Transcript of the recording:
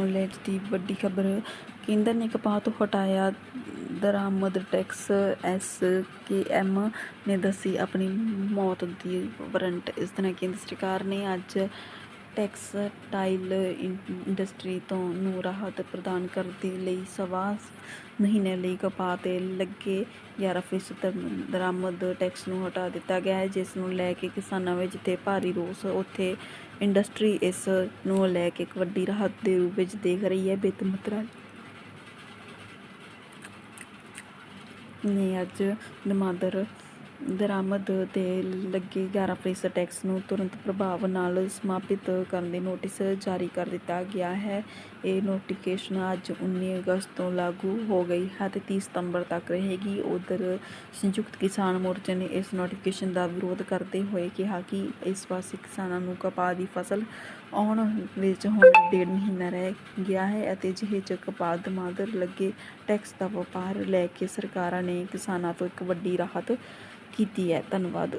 Knowledge ਦੀ ਵੱਡੀ ਖਬਰ ਕੇਂਦਰ ਨੇ ਕਪਾਹ ਤੋਂ ਹਟਾਇਆ। ਦਰਾਮਦ ਟੈਕਸ ਐਸ ਕੇ ਐਮ ਨੇ ਦੱਸੀ ਆਪਣੀ ਮੌਤ ਦੀ ਵਾਰੰਟ। ਇਸ ਤਰ੍ਹਾਂ ਕੇਂਦਰ ਸਰਕਾਰ ਨੇ ਅੱਜ ਟੈਕਸਟਾਈਲ ਇੰਡਸਟਰੀ ਤੋਂ ਨੂੰ ਰਾਹਤ ਪ੍ਰਦਾਨ ਕਰਨ ਦੇ ਲਈ ਸਵਾ ਮਹੀਨੇ ਲਈ ਕਪਾਹ ਤੇ ਲੱਗੇ 11 ਫੀਸਦ ਦਰਾਮਦ ਟੈਕਸ ਨੂੰ ਹਟਾ ਦਿੱਤਾ ਗਿਆ ਹੈ, ਜਿਸ ਨੂੰ ਲੈ ਕੇ ਕਿਸਾਨਾਂ ਵਿੱਚ ਜਿੱਥੇ ਭਾਰੀ ਰੋਸ। ਉੱਥੇ ਇੰਡਸਟਰੀ ਇਸ ਨੂੰ ਲੈ ਕੇ ਇੱਕ ਵੱਡੀ ਰਾਹਤ ਦੇ ਰੂਪ ਵਿੱਚ ਦੇਖ ਰਹੀ ਹੈ। ਵਿੱਤ ਮੰਤਰਾਲੇ ਨੇ ਅੱਜ ਨਮਾਦਰ ਦਰਾਮਦ ਤੇ ਲੱਗੇ 11% ਟੈਕਸ ਨੂੰ ਤੁਰੰਤ ਪ੍ਰਭਾਵ ਨਾਲ ਸਮਾਪਿਤ ਕਰਨ ਦੇ ਨੋਟਿਸ ਜਾਰੀ ਕਰ ਦਿੱਤਾ ਗਿਆ ਹੈ। ਇਹ ਨੋਟੀਫਿਕੇਸ਼ਨ ਅੱਜ 19 ਅਗਸਤ ਤੋਂ ਲਾਗੂ ਹੋ ਗਈ ਹੈ ਤੇ 30 ਸਤੰਬਰ ਤੱਕ ਰਹੇਗੀ। ਉਧਰ ਸੰਯੁਕਤ ਕਿਸਾਨ ਮੋਰਚੇ ਨੇ ਇਸ ਨੋਟੀਫਿਕੇਸ਼ਨ ਦਾ ਵਿਰੋਧ ਕਰਦੇ ਹੋਏ ਕਿਹਾ ਕਿ ਇਸ ਪਾਸੇ ਕਿਸਾਨਾਂ ਨੂੰ ਕਪਾਹ ਦੀ ਫਸਲ ਆਉਣ ਵਿੱਚ ਹੁਣ ਡੇਢ ਮਹੀਨਾ ਰਹਿ ਗਿਆ ਹੈ ਅਤੇ ਜਿਹੇ ਚ ਕਪਾਹ ਦਮਾਦਰ ਲੱਗੇ ਟੈਕਸ ਦਾ ਵਪਾਰ ਲੈ ਕੇ ਸਰਕਾਰਾਂ ਨੇ ਕਿਸਾਨਾਂ ਤੋਂ ਇੱਕ ਵੱਡੀ ਰਾਹਤ ਕੀਤੀ ਹੈ। ਧੰਨਵਾਦ।